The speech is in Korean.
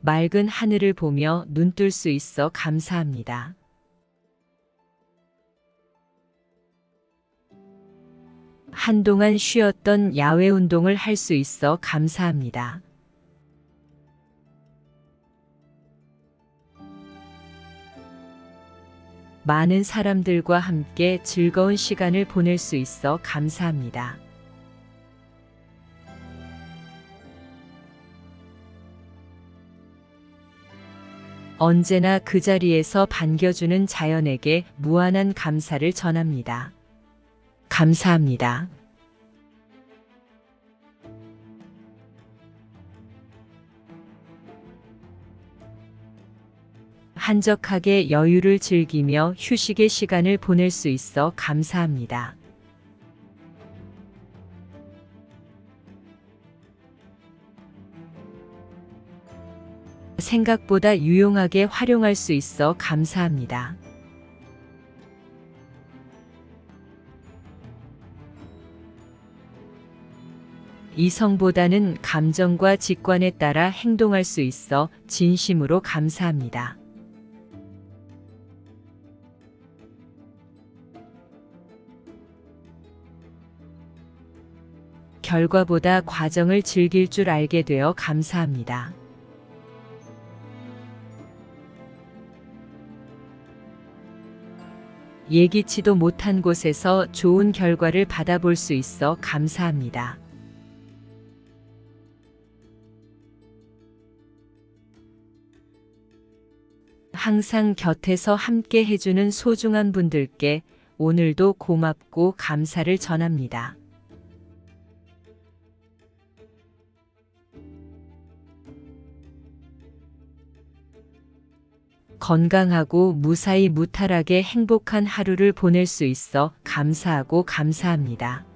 맑은 하늘을 보며 눈뜰 수 있어 감사합니다. 한동안 쉬었던 야외 운동을 할 수 있어 감사합니다. 많은 사람들과 함께 즐거운 시간을 보낼 수 있어 감사합니다. 언제나 그 자리에서 반겨주는 자연에게 무한한 감사를 전합니다. 감사합니다. 한적하게 여유를 즐기며 휴식의 시간을 보낼 수 있어 감사합니다. 생각보다 유용하게 활용할 수 있어 감사합니다. 이성보다는 감정과 직관에 따라 행동할 수 있어 진심으로 감사합니다. 결과보다 과정을 즐길 줄 알게 되어 감사합니다. 예기치도 못한 곳에서 좋은 결과를 받아볼 수 있어 감사합니다. 항상 곁에서 함께 해주는 소중한 분들께 오늘도 고맙고 감사를 전합니다. 건강하고 무사히 무탈하게 행복한 하루를 보낼 수 있어 감사하고 감사합니다.